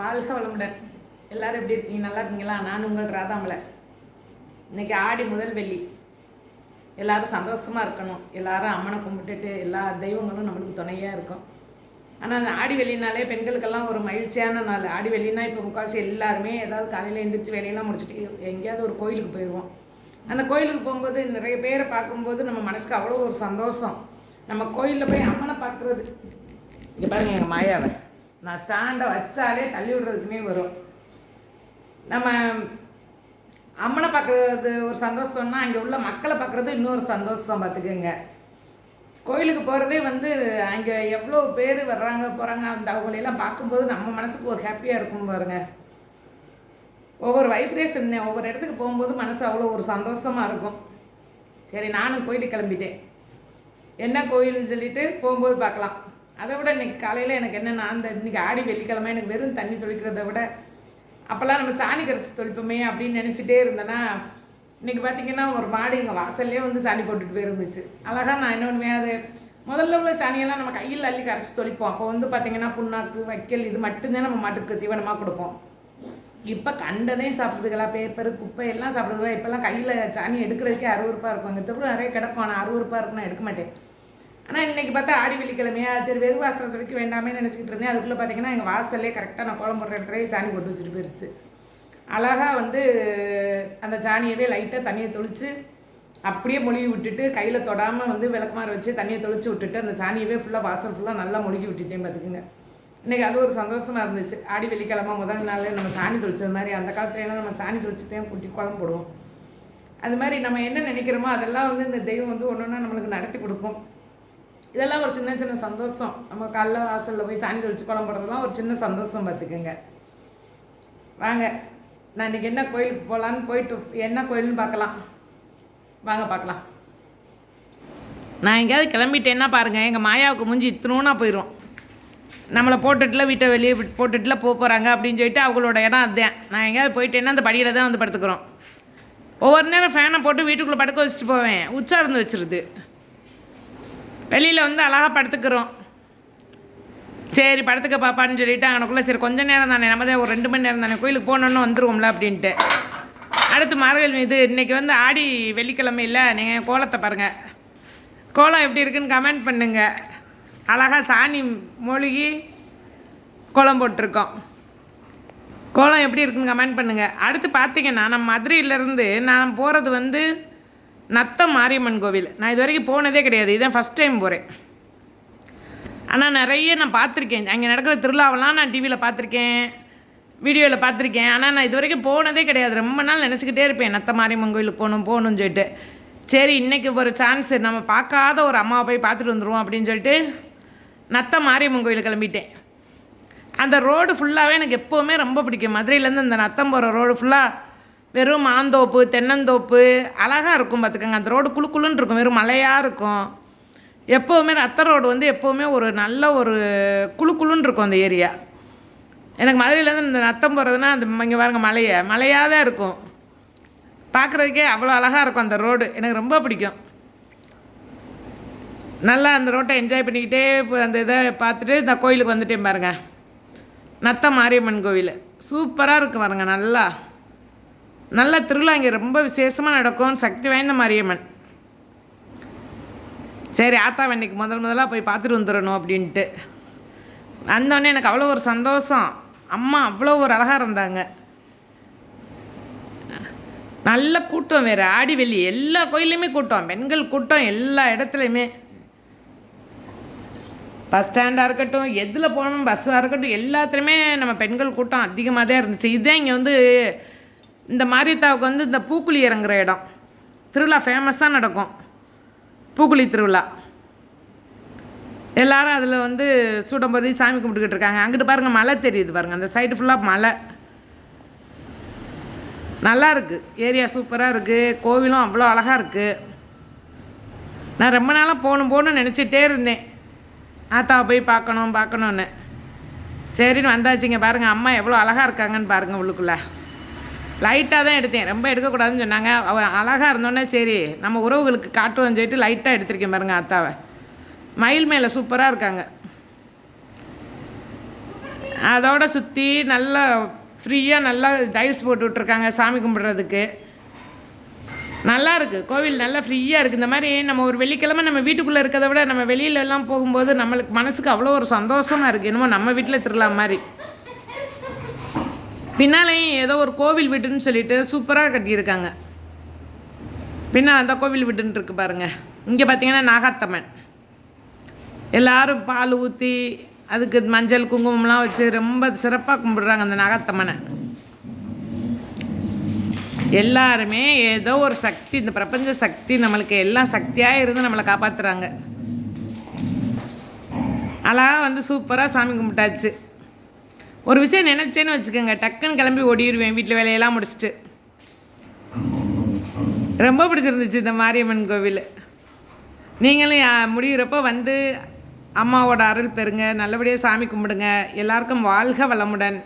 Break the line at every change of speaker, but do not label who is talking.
வாழ்க வளமுடன் எல்லாரும் எப்படி இருக்கீங்க நல்லா இருக்கீங்களா நான் உங்கள் ராதாமலர் இன்னைக்கு ஆடி முதல் வெள்ளி எல்லாரும் சந்தோஷமாக இருக்கணும் எல்லாரும் அம்மனை கும்பிட்டுட்டு எல்லா தெய்வங்களும் நம்மளுக்கு துணையாக இருக்கும் ஆனால் அந்த ஆடி வெள்ளினாலே பெண்களுக்கெல்லாம் ஒரு மகிழ்ச்சியான நாள் ஆடி வெள்ளினா இப்போ முக்கால்வாசி எல்லாருமே ஏதாவது காலையில் எழுந்திரிச்சு வேலையெல்லாம் முடிச்சுட்டு எங்கேயாவது ஒரு கோயிலுக்கு போயிடுவோம் அந்த கோயிலுக்கு போகும்போது நிறைய பேரை பார்க்கும்போது நம்ம மனசுக்கு அவ்வளோ ஒரு சந்தோஷம் நம்ம கோயிலில் போய் அம்மனை பார்க்குறது இங்கே பாருங்கள் எங்கள் மாயாவை நான் ஸ்டாண்டை வச்சாலே தள்ளி விடுறதுக்குமே வரும் நம்ம அம்மனை பார்க்குறது ஒரு சந்தோஷம்னா அங்கே உள்ள மக்களை பார்க்குறது இன்னொரு சந்தோஷம் பார்த்துக்குங்க கோயிலுக்கு போகிறதே வந்து அங்கே எவ்வளோ பேர் வர்றாங்க போகிறாங்க அந்த அவங்களையெல்லாம் பார்க்கும்போது நம்ம மனசுக்கு ஒரு ஹாப்பியாக இருக்கும் பாருங்க ஒவ்வொரு வைப்ரேஷன் ஒவ்வொரு இடத்துக்கு போகும்போது மனசு அவ்வளோ ஒரு சந்தோஷமாக இருக்கும் சரி நானும் கோயிலுக்கு கிளம்பிட்டேன் என்ன கோயில்னு சொல்லிட்டு போகும்போது பார்க்கலாம் அதை விட இன்றைக்கி காலையில் எனக்கு என்னென்னா அந்த இன்றைக்கி ஆடி வெள்ளிக்கிழமை எனக்கு வெறும் தண்ணி தொழிக்கிறத விட அப்போல்லாம் நம்ம சாணி கரைச்சி தொழிப்போமே அப்படின்னு நினச்சிட்டே இருந்தேன்னா இன்றைக்கி பார்த்திங்கன்னா ஒரு மாடு எங்கள் வாசல்லே வந்து சாணி போட்டுட்டு போயிருந்துச்சு அழகாக நான் இன்னொன்றுமே அது முதல்ல உள்ள சாணியெல்லாம் நம்ம கையில் அள்ளி கரைச்சி தொழிப்போம் அப்போ வந்து பார்த்திங்கன்னா புண்ணாக்கு வைக்கல் இது மட்டும்தான் நம்ம மாட்டுக்கு தீவனமாக கொடுப்போம் இப்போ கண்டதையும் சாப்பிட்றதுக்கெல்லாம் பேப்பர் குப்பை எல்லாம் சாப்பிட்றதுக்கெல்லாம் இப்போல்லாம் கையில் சாணி எடுக்கிறதுக்கே அறுவறுப்பாக இருக்கும் அங்கே தவிர நிறைய கிடக்கும் ஆனால் அறுவறுப்பாக இருக்குன்னா எடுக்க மாட்டேன் ஆனால் இன்றைக்கி பார்த்தா ஆடி வெள்ளிக்கிழமையா சரி வெறும் வாசனை வரைக்கும் வேண்டாமே நினச்சிக்கிட்டு இருந்தேன் அதுக்குள்ளே பார்த்தீங்கன்னா எங்கள் வாசல்லே கரெக்டாக நான் கோலம் போடுற இடத்துல சாணி போட்டு வச்சுட்டு போயிடுச்சு அழகாக வந்து அந்த சாணியவே லைட்டாக தண்ணியை தொளித்து அப்படியே மொழுகி விட்டுட்டு கையில் தொடாமல் வந்து விளக்குமாறு வச்சு தண்ணியை தொளிச்சு விட்டுட்டு அந்த சாணியவே ஃபுல்லாக வாசல் ஃபுல்லாக நல்லா மொழிகி விட்டுட்டேன் பார்த்துக்குங்க இன்றைக்கி அது ஒரு சந்தோஷமாக இருந்துச்சு ஆடி வெள்ளிக்கிழமை முதல் நாள் நம்ம சாணி தொளிச்சது மாதிரி அந்த காலத்துலலாம் நம்ம சாணி தொளிச்சு தான் குட்டி குளம் போடுவோம் அது மாதிரி நம்ம என்ன நினைக்கிறோமோ அதெல்லாம் வந்து இந்த தெய்வம் வந்து ஒன்று ஒன்றா நம்மளுக்கு நடத்தி கொடுக்கும் இதெல்லாம் ஒரு சின்ன சின்ன சந்தோஷம் நம்ம காலைல வாசலில் போய் சாணி தொழிச்சு குளம் போடுறதுலாம் ஒரு சின்ன சந்தோஷம் பார்த்துக்குங்க வாங்க நான் இன்றைக்கி என்ன கோயிலுக்கு போகலான்னு போயிட்டு என்ன கோயில்னு பார்க்கலாம் வாங்க பார்க்கலாம் நான் எங்கேயாவது கிளம்பிட்டேன்னா பாருங்கள் எங்கள் மாயாவுக்கு முஞ்சி இத்தனூனா போயிடும் நம்மளை போட்டுட்டுல வீட்டை வெளியே போட்டுட்டுல போக போகிறாங்க அப்படின்னு சொல்லிட்டு அவங்களோட இடம் அதுதான் நான் எங்கேயாவது போயிட்டேன்னா அந்த படியில் தான் வந்து படுத்துக்கிறோம் ஒவ்வொரு நேரம் ஃபேனை போட்டு வீட்டுக்குள்ளே படுக்க வச்சுட்டு போவேன் உச்சா இருந்து வச்சிருது வெளியில் வந்து அழகாக படுத்துக்கிறோம் சரி படத்துக்க பாப்பான்னு சொல்லிட்டு அங்கனக்குள்ளே சரி கொஞ்சம் நேரம் தானே நம்ம தான் ஒரு ரெண்டு மணி நேரம் தானே கோயிலுக்கு போனோன்னு வந்துருவோம்ல அப்படின்ட்டு அடுத்து மார்கழி மீது இன்றைக்கி வந்து ஆடி வெள்ளிக்கிழமையில் நீங்கள் கோலத்தை பாருங்கள் கோலம் எப்படி இருக்குன்னு கமெண்ட் பண்ணுங்கள் அழகாக சாணி மூழ்கி கோலம் போட்டிருக்கோம் கோலம் எப்படி இருக்குன்னு கமெண்ட் பண்ணுங்கள் அடுத்து பார்த்தீங்கன்னா நம்ம மதுரையிலேருந்து நான் போகிறது வந்து நத்தம் மாரியம்மன் கோவில் நான் இது வரைக்கும் போனதே கிடையாது இதான் ஃபஸ்ட் டைம் போகிறேன் ஆனால் நிறைய நான் பார்த்துருக்கேன் அங்கே நடக்கிற திருவிழாவெல்லாம் நான் டிவியில் பார்த்துருக்கேன் வீடியோவில் பார்த்துருக்கேன் ஆனால் நான் இது வரைக்கும் போனதே கிடையாது ரொம்ப நாள் நினச்சிக்கிட்டே இருப்பேன் நத்த மாரியம்மன் கோயிலுக்கு போகணும் போகணும்னு சொல்லிட்டு சரி இன்றைக்கி ஒரு சான்ஸ் நம்ம பார்க்காத ஒரு அம்மாவை போய் பார்த்துட்டு வந்துடுவோம் அப்படின்னு சொல்லிட்டு நத்த மாரியம்மன் கோயில் கிளம்பிட்டேன் அந்த ரோடு ஃபுல்லாகவே எனக்கு எப்போவுமே ரொம்ப பிடிக்கும் மதுரையிலேருந்து இந்த நத்தம் போகிற ரோடு ஃபுல்லாக வெறும் மாந்தோப்பு தென்னந்தோப்பு அழகாக இருக்கும் பார்த்துக்கோங்க அந்த ரோடு குழு குழுன்னு இருக்கும் வெறும் மலையாக இருக்கும் எப்போவுமே ரத்த ரோடு வந்து எப்போவுமே ஒரு நல்ல ஒரு குழு குழுன்னு இருக்கும் அந்த ஏரியா எனக்கு மதுரையிலேருந்து இந்த நத்தம் போகிறதுனா அந்த இங்கே பாருங்கள் மலையை மலையாக தான் இருக்கும் பார்க்குறதுக்கே அவ்வளோ அழகாக இருக்கும் அந்த ரோடு எனக்கு ரொம்ப பிடிக்கும் நல்லா அந்த ரோட்டை என்ஜாய் பண்ணிக்கிட்டே இப்போ அந்த இதை பார்த்துட்டு இந்த கோயிலுக்கு வந்துட்டேன் பாருங்கள் நத்த மாரியம்மன் கோவில் சூப்பராக இருக்குது பாருங்கள் நல்லா நல்ல திருவிழா இங்கே ரொம்ப விசேஷமாக நடக்கும் சக்தி வாய்ந்த மாரியம்மன் சரி ஆத்தாவை இன்றைக்கி முதல் முதலாக போய் பார்த்துட்டு வந்துடணும் அப்படின்ட்டு வந்தோடனே எனக்கு அவ்வளோ ஒரு சந்தோஷம் அம்மா அவ்வளோ ஒரு அழகாக இருந்தாங்க நல்ல கூட்டம் வேறு வெளி எல்லா கோயிலையுமே கூட்டம் பெண்கள் கூட்டம் எல்லா இடத்துலையுமே பஸ் ஸ்டாண்டாக இருக்கட்டும் எதில் போகணும் பஸ்ஸாக இருக்கட்டும் எல்லாத்துலேயுமே நம்ம பெண்கள் கூட்டம் அதிகமாக தான் இருந்துச்சு இதுதான் இங்கே வந்து இந்த மாரியத்தாவுக்கு வந்து இந்த பூக்குழி இறங்குற இடம் திருவிழா ஃபேமஸாக நடக்கும் பூக்குழி திருவிழா எல்லாரும் அதில் வந்து சூடம்பதி சாமி கும்பிட்டுக்கிட்டு இருக்காங்க அங்கிட்டு பாருங்கள் மலை தெரியுது பாருங்கள் அந்த சைடு ஃபுல்லாக மலை நல்லா இருக்குது ஏரியா சூப்பராக இருக்குது கோவிலும் அவ்வளோ அழகாக இருக்குது நான் ரொம்ப நாளாக போகணும் போகணும்னு நினச்சிட்டே இருந்தேன் ஆத்தாவை போய் பார்க்கணும் பார்க்கணுன்னு சரின்னு வந்தாச்சுங்க பாருங்கள் அம்மா எவ்வளோ அழகாக இருக்காங்கன்னு பாருங்கள் உள்ளுக்குள்ளே லைட்டாக தான் எடுத்தேன் ரொம்ப எடுக்கக்கூடாதுன்னு சொன்னாங்க அவள் அழகாக இருந்தோன்னே சரி நம்ம உறவுகளுக்கு காட்டுவோம் சொல்லிட்டு லைட்டாக எடுத்திருக்கேன் பாருங்க அத்தாவை மயில் மேலே சூப்பராக இருக்காங்க அதோட சுற்றி நல்லா ஃப்ரீயாக நல்லா டைல்ஸ் போட்டு விட்ருக்காங்க சாமி கும்பிட்றதுக்கு நல்லா இருக்குது கோவில் நல்லா ஃப்ரீயாக இருக்குது இந்த மாதிரி நம்ம ஒரு வெள்ளிக்கிழமை நம்ம வீட்டுக்குள்ளே இருக்கிறத விட நம்ம வெளியிலலாம் போகும்போது நம்மளுக்கு மனசுக்கு அவ்வளோ ஒரு சந்தோஷமாக இருக்குது என்னமோ நம்ம வீட்டில் திருவிழா மாதிரி பின்னாலையும் ஏதோ ஒரு கோவில் வீடுன்னு சொல்லிட்டு சூப்பராக கட்டியிருக்காங்க பின்னால் அந்த கோவில் வீடுன்னு இருக்கு பாருங்கள் இங்கே பார்த்தீங்கன்னா நாகாத்தம்மன் எல்லோரும் பால் ஊற்றி அதுக்கு மஞ்சள் குங்குமம்லாம் வச்சு ரொம்ப சிறப்பாக கும்பிடுறாங்க அந்த நாகாத்தம்மனை எல்லாருமே ஏதோ ஒரு சக்தி இந்த பிரபஞ்ச சக்தி நம்மளுக்கு எல்லாம் சக்தியாக இருந்து நம்மளை காப்பாற்றுறாங்க அழகாக வந்து சூப்பராக சாமி கும்பிட்டாச்சு ஒரு விஷயம் நினச்சேன்னு வச்சுக்கோங்க டக்குன்னு கிளம்பி ஓடிடுவேன் வீட்டில் வேலையெல்லாம் முடிச்சுட்டு ரொம்ப பிடிச்சிருந்துச்சு இந்த மாரியம்மன் கோவில் நீங்களும் முடிகிறப்போ வந்து அம்மாவோட அருள் பெறுங்க நல்லபடியாக சாமி கும்பிடுங்க எல்லாருக்கும் வாழ்க வளமுடன்